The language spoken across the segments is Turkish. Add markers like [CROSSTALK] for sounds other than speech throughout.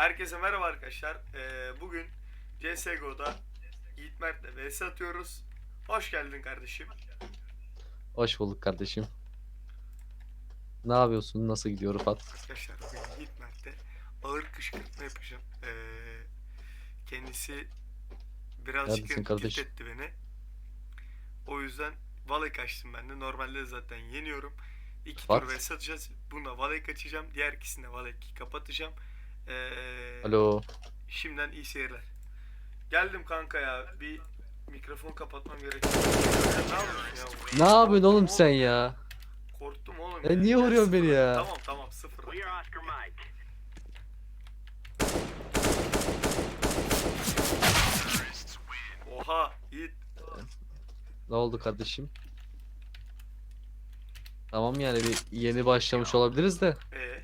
Herkese merhaba arkadaşlar. Ee, bugün CSGO'da Yiğit Mert'le vs atıyoruz. Hoş geldin kardeşim. Hoş bulduk kardeşim. Ne yapıyorsun? Nasıl gidiyor Rıfat? Arkadaşlar bugün Yiğit Mert'te ağır kışkırtma yapacağım. Ee, kendisi birazcık Neredesin etti beni. O yüzden Valek açtım ben de. Normalde zaten yeniyorum. İki tur What? vs atacağız. Bunda Valek açacağım. Diğer ikisinde Valek kapatacağım. Ee, Alo. Şimdiden iyi seyirler. Geldim kanka ya. Bir mikrofon kapatmam gerekiyor. Sen ne yapıyorsun ya? Ne yapıyorsun oğlum sen ya? Korktum oğlum. E niye vuruyorsun beni ya? Tamam tamam sıfır. We are Oscar Mike. Oha Yiğit. Ne oldu kardeşim? Tamam yani bir yeni başlamış olabiliriz de. Ee,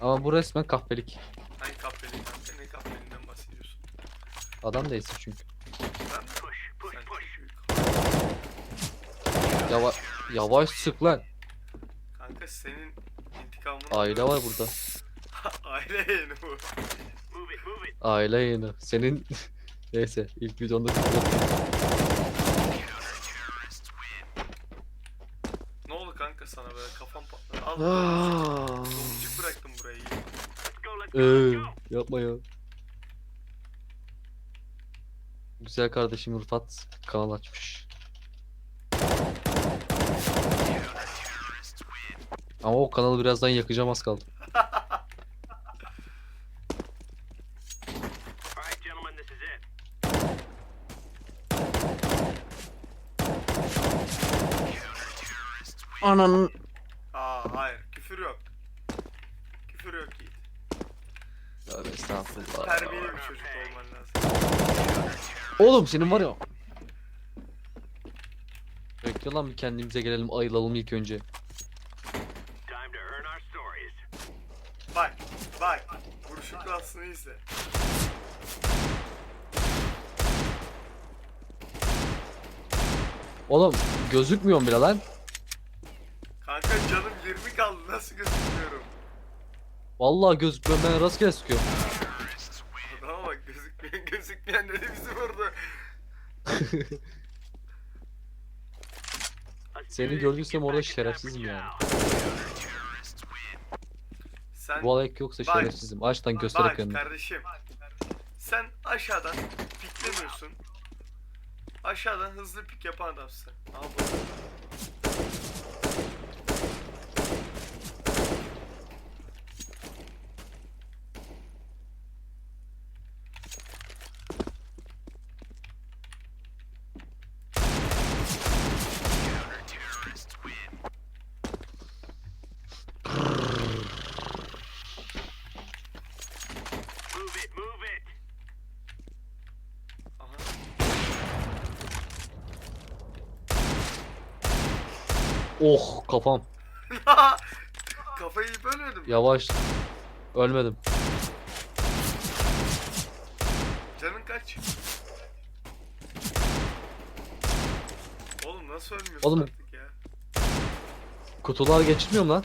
Ama bu resmen kahpelik. hangi kahveli kanka? Ne kahvelinden bahsediyorsun? Adam değilsin çünkü. Ben Push, push, Sen push. çok büyük. Yavaş, yavaş sık lan. Kanka senin intikamını Aile var burada. [LAUGHS] Aile yayını bu. Move it, move it. Aile yayını. Senin [LAUGHS] neyse ilk videonda Ne oldu kanka sana böyle kafam patladı. Al. Ee, yapma ya. Güzel kardeşim Rıfat kanal açmış. Ama o kanalı birazdan yakacağım az kaldı. Ananın. Aa hayır küfür yok. Küfür yok Yiğit. Tövbe estağfurullah. Terbiyeli bir çocuk olman lazım. Oğlum senin var ya. Bekle lan bir kendimize gelelim ayılalım ilk önce. Time to earn our stories. Bak, bak. Vuruşun klasını izle. Oğlum gözükmüyor bile lan. Kanka canım 20 kaldı. Nasıl gözükmüyorum? Vallahi gözükmüyor ben rastgele sıkıyorum. Adama bak gözükmeyen gözükmeyen dedi bizi vurdu. Seni gördüysem orada şerefsizim yani. Sen Bu alek yoksa Bak. şerefsizim. Açtan göster bak kardeşim. Sen aşağıdan piklemiyorsun. Aşağıdan hızlı pik yapan adamsın. Al bunu. Oh kafam. [LAUGHS] Kafayı yiyip ölmedim. Yavaş. Ölmedim. Canın kaç? Oğlum nasıl ölmüyorsun Oğlum- artık ya? Kutular geçmiyor mu lan?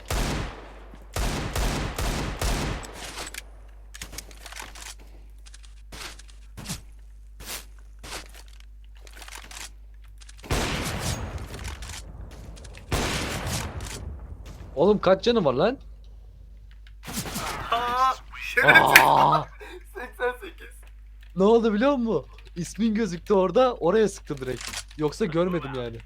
Oğlum kaç canı var lan? Aa, şerefsiz. Aa! 88. Ne oldu biliyor musun? İsmin gözüktü orada, oraya sıktı direkt. Yoksa görmedim yani.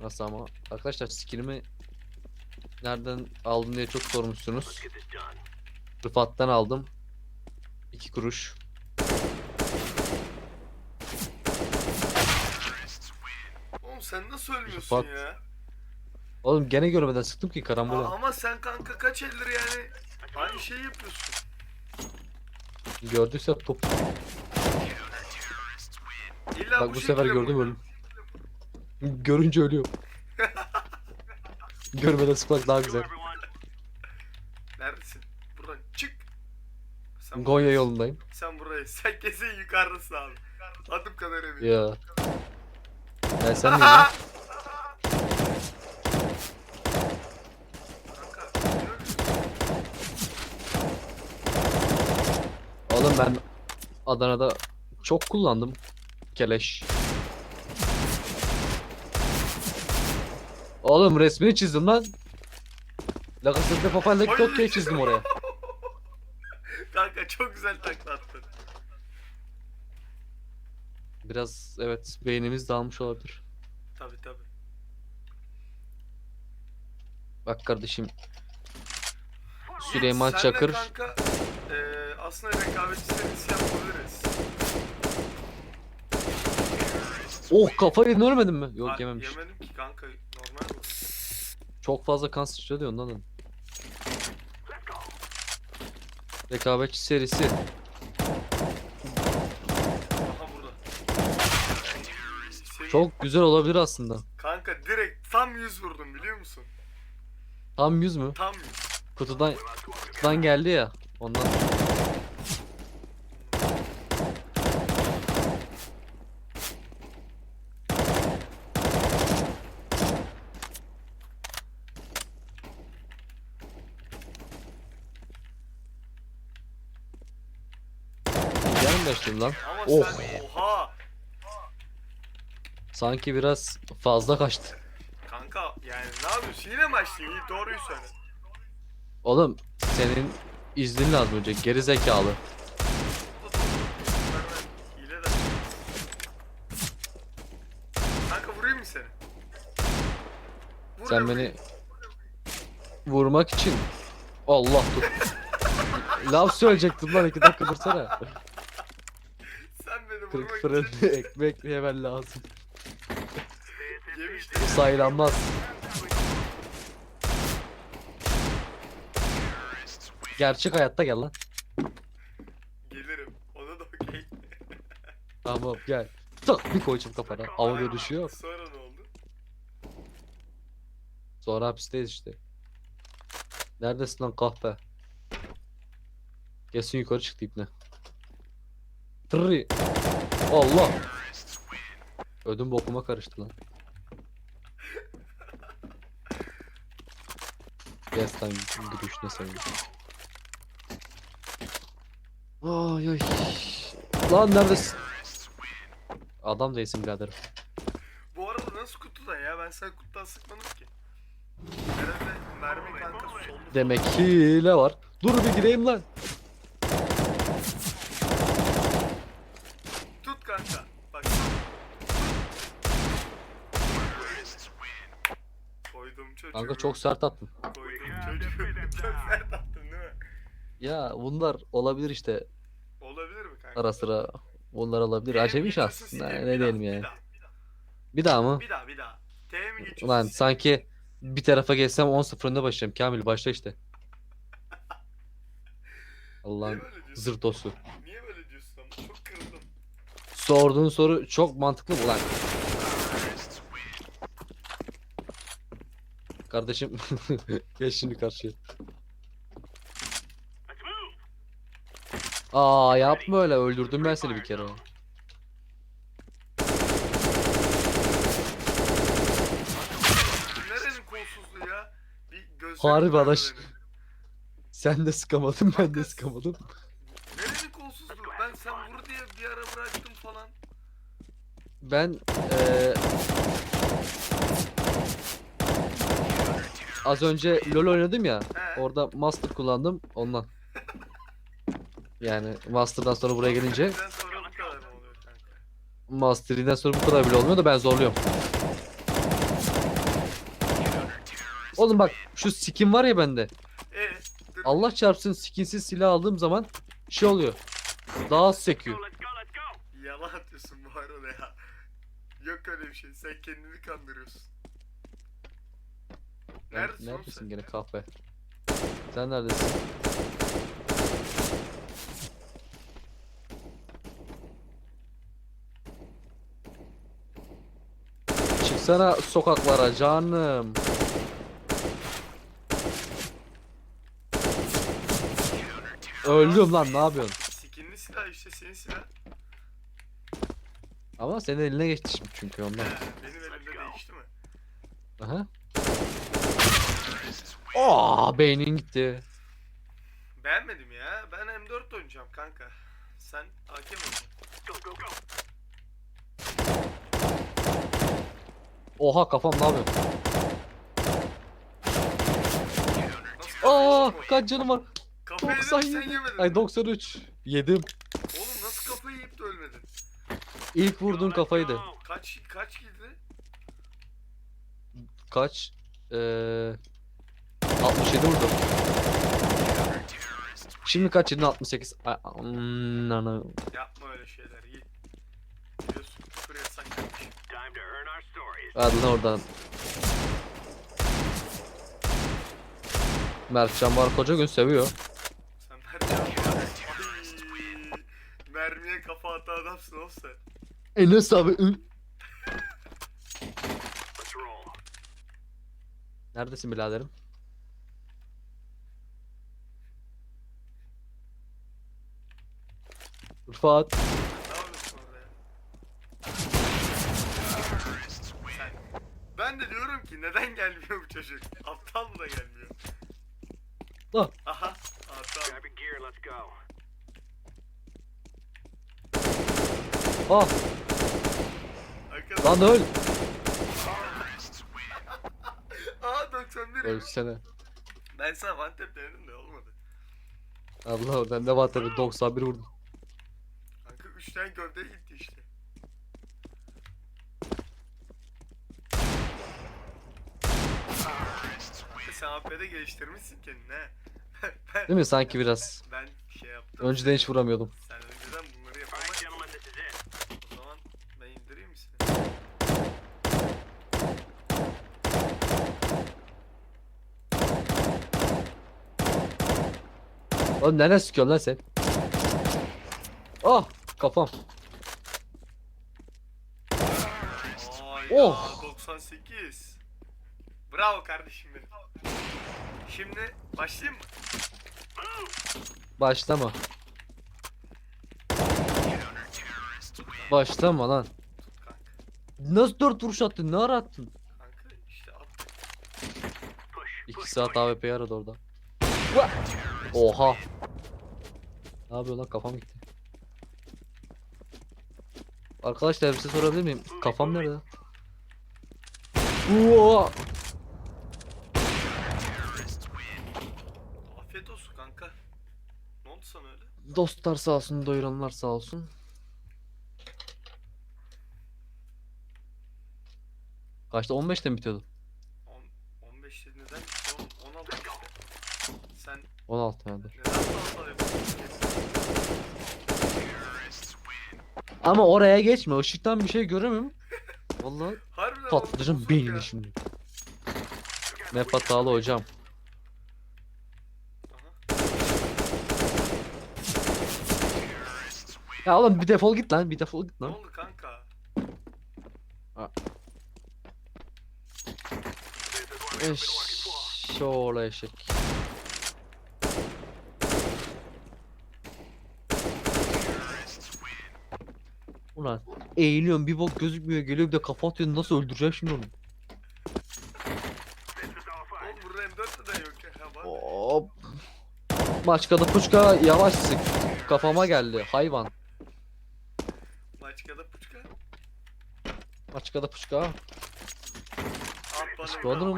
Nasıl ama? Arkadaşlar skinimi nereden aldım diye çok sormuşsunuz. Rıfat'tan aldım. 2 kuruş. Oğlum sen nasıl ölmüyorsun Rıfat. ya? Oğlum gene görmeden sıktım ki Aa, karambole. ama sen kanka kaç eldir yani? Aynı şeyi yapıyorsun. Gördüyse top. İlla Bak bu sefer şekilde gördüm ölüm. Görünce ölüyor. Görmeden sıkmak daha güzel. Neredesin? Buradan çık. Sen Gonya buraya- yolundayım. Sen buraya. Sen kesin yukarıdasın abi. Adım kadar eminim. Ya. Ya sen miydin? lan? Oğlum ben Adana'da çok kullandım keleş. Oğlum resmini çizdim lan. La Casa de Papel'deki. Tokyo'yu çizdim oraya. [LAUGHS] Kanka çok güzel takla attın. Biraz evet beynimiz dağılmış olabilir. Tabi tabi. Bak kardeşim Süleyman Senle Çakır kanka eee aslında rekabetçi serisi yapabiliriz. Oh kafayı ölmedin mi? Yok Ha, yememiş. Yemedim ki kanka normal bu. Çok fazla kan sıçradı ya ondan. Rekabetçi serisi. Aha burada. Senin- Çok güzel olabilir aslında. Kanka direkt tam 100 vurdum biliyor musun? Tam 100 mü? Tam 100. Kutudan kutudan geldi ya. Ondan. Değiştirdim lan. Ama Oh. sen oha. Sanki biraz fazla kaçtı. Kanka yani ne yapıyorsun? Yine mi açtın? İyi doğruyu söyle. Oğlum senin iznin lazım önce geri zekalı. Ben hile de. Kanka vurayım mı seni? Vur Sen beni vurmak için Allah dur. [LAUGHS] Laf söyleyecektim lan iki dakika dursana. Kırık fırın [LAUGHS] ekmek yemen lazım. Bu saylanmaz. Gerçek hayatta gel lan. Gelirim. Ona da okey. Tamam gel. Tak bir koyacağım kafana. Havada düşüyor. Sonra ne oldu? Sonra hapisteyiz işte. Neredesin lan kahpe? Kesin yukarı çıktı ipne. Tırri. Allah. Ödüm bokuma karıştı lan. Lan gülüşüne sevdim. Ay ay. Lan neredesin? Adam değilsin biraderim. Bu arada nasıl kutudan ya? Ben sana kutudan sıkmadım ki. Herhalde mermi kanka soldu. Demek ki hile var. Dur bir gireyim lan. Tut kanka. Bak. Koydum çocuğu. Kanka çok sert çocuğu. çok sert attın değil mi? Ya bunlar olabilir işte Olabilir mi kanka? ara sıra. Bunlar olabilir. Mi Acemi mi? Ne, Bir ne diyelim bir yani. daha, Bir daha mı? Bir daha bir daha. T mi geçiyorsun? Ulan sanki bir tarafa geçsem 10-0 önde başlayacağım. Kamil başla işte. [LAUGHS] Allah'ın zırtosu. Niye böyle diyorsun ama? Çok kırıldım. Sorduğun soru çok mantıklı mı lan? Kardeşim [LAUGHS] geç şimdi karşıya. Aa yapma öyle öldürdüm ben seni bir kere. Nerenin kolsuzluğu ya? Bir gözlerim Harbi adaş. Sen de sıkamadın ben de sıkamadım. Nerenin kolsuzluğu? Ben sen vur diye bir ara bıraktım falan. Ben eee az önce LoL oynadım ya. He. Orada Master kullandım ondan. Yani Master'dan sonra buraya gelince Bizden sonra bu kadar mı oluyor kanka? Master'den sonra bu kadar bile olmuyor da ben zorluyorum. Oğlum bak şu skin var ya bende. E dur. Allah çarpsın skinsiz silah aldığım zaman şey oluyor. Daha az sekiyor. Yalan atıyorsun bu arada ya. Yok öyle bir şey. Sen kendini kandırıyorsun. Neredesin oğlum neredesin sen? gene kahpe? Sen neredesin? Çıksana sokaklara canım. Öldüm lan ne yapıyorsun? Skinli silah işte senin silah. Ama senin eline geçti şimdi çünkü ondan. He, benim elimde değişti mi? Aha. Aa beynin gitti. Beğenmedim ya. Ben M4 oynayacağım kanka. Sen AK oynayacaksın? Go, go, go. Oha kafam ne yapıyor? Nasıl Aa kafayı- kaç canım var? Kafayı yedim 97. sen yemedin. Ay 93. Yedim. Oğlum nasıl kafayı yiyip de ölmedin? İlk vurduğun Let's kafaydı. Kaç kaç girdi? Kaç? Ee, 67 vurdum. Şimdi kaç yedin? 68. Ay, mm, nana. Yapma öyle şeyler. Yiğit. Biliyorsun küfür yasak. Hadi lan oradan. Mertcan var koca gün seviyor. Sen mermiye Ay, Mermiye kafa atan adamsın oğlum sen. Enes abi. Neredesin biraderim? Rıfat. Ben de diyorum ki neden gelmiyor bu çocuk? Aptal mı da gelmiyor? Ah. Aha. Go. Ah lan öl. [LAUGHS] Aa 91. Ölsene. Ben sana tap denedim de olmadı. Allah ben de tabi 91 vurdum. Kanka 3 tane gövde gitti işte. Sen AP'de geliştirmişsin kendini he. ben, Değil mi sanki biraz? ben şey yaptım. Önceden hiç vuramıyordum. Sen önceden bunları yapamadın. O zaman ben indireyim mi seni? Oğlum nereye sıkıyorsun lan sen? Ah kafam. Ay Oh! ya 98. Bravo kardeşim benim. Şimdi başlayayım mı? Başlama. Başlama lan. Kanka. Nasıl 4 vuruş attın? Ne ara attın? Kanka işte at. Push, 2 push, saat. AWP aradı orada. Oha. Ne yapıyor lan kafam gitti. Arkadaşlar bir şey sorabilir miyim? Kafam nerede? Uaa! Afiyet olsun kanka. Ne oldu sana öyle? Dostlar sağ olsun, doyuranlar sağ olsun. Kaçta? 15'te mi bitiyordu? 10, 15 dedi neden? Oğlum 16 işte. Sen 16 herhalde. neden fazla yapıyorsun? Ama oraya geçme. Işıktan bir şey göremiyorum. Vallahi Harbiden patlayacağım bozuk beynini şimdi. Map hatalı hocam. Ya oğlum bir defol git lan. Bir defol git Ne lan. oldu kanka? Eşşoğlu eşek. Ulan eğiliyorum bir bok gözükmüyor geliyor bir de kafa atıyor nasıl öldüreceğim şimdi onu? This is all fine. Oğlum burada M4 de yok ya. Ha, var. Hop. Maçkada puçka yavaş sık. Kafama geldi hayvan. Maçkada puçka. Maçkada puçka.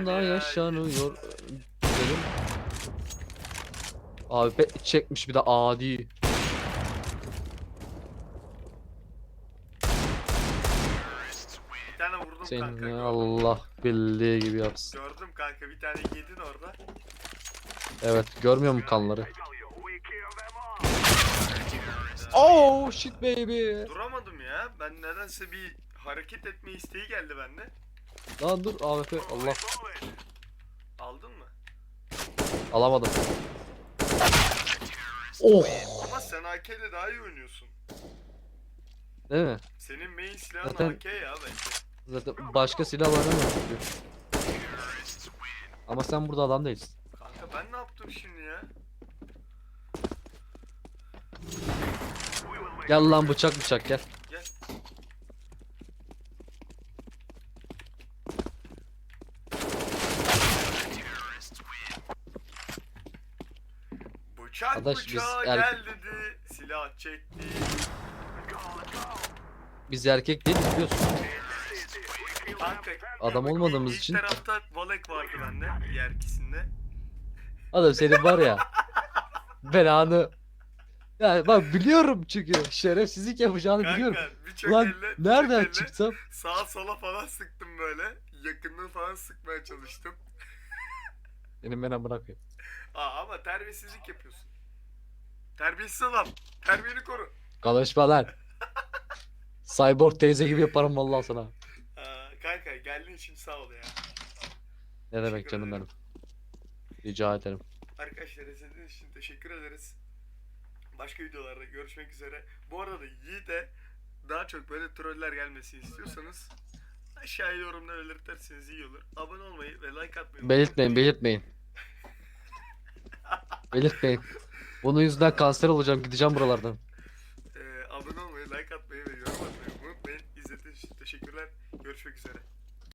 Ya. yaşanıyor. Dedim. Abi çekmiş bir de adi. Bir tane vurdum kanka. Seni gördüm. Allah bildiği gibi yapsın. Gördüm kanka bir tane yedin orada. Evet görmüyor musun kanları? Oh shit baby. Duramadım ya. Ben nedense bir hareket etme isteği geldi bende. Lan dur AWP Allah. Aldın mı? alamadım. Oh Ama sen AK ile daha iyi oynuyorsun. değil mi? Senin main silahın Zaten- AK ya bence. Zaten başka silah oynamıyorum. çünkü. Ama sen burada adam değilsin. Kanka ben ne yaptım şimdi ya? Gel lan bıçak bıçak gel. Gel. Bıçak Arkadaş, biz bıçağa gel dedi. Silah çekti. Biz erkek değiliz biliyorsun. Kanka, Adam olmadığımız ilk için. tarafta Valek vardı bende. Diğer ikisinde. Adam senin var ya. [LAUGHS] Belanı. Yani bak biliyorum çünkü şerefsizlik yapacağını biliyorum. Kanka birçok Ulan elle, nereden elle çıksam sağa sola falan sıktım böyle. Yakından falan sıkmaya çalıştım. [LAUGHS] benim ben amına koyayım. Aa ama terbiyesizlik yapıyorsun. Terbiyesiz adam. Terbiyeni koru. Konuşma lan. [LAUGHS] Cyborg teyze gibi yaparım vallahi sana. Kanka geldiğin için sağ ol ya. Ne demek Teşekkür canım ederim. benim. Rica ederim. Arkadaşlar izlediğiniz için teşekkür ederiz. Başka videolarda görüşmek üzere. Bu arada Yiğit'e daha çok böyle troller gelmesini istiyorsanız aşağıya yorumda belirtirseniz iyi olur. Abone olmayı ve like atmayı Belirtmeyin belirtmeyin. [LAUGHS] belirtmeyin. Bunun yüzünden kanser olacağım gideceğim buralardan. Ee, abone olmayı, like atmayı ve yorum atmayı unutmayın. İzlediğiniz için teşekkürler. Görüşmek üzere.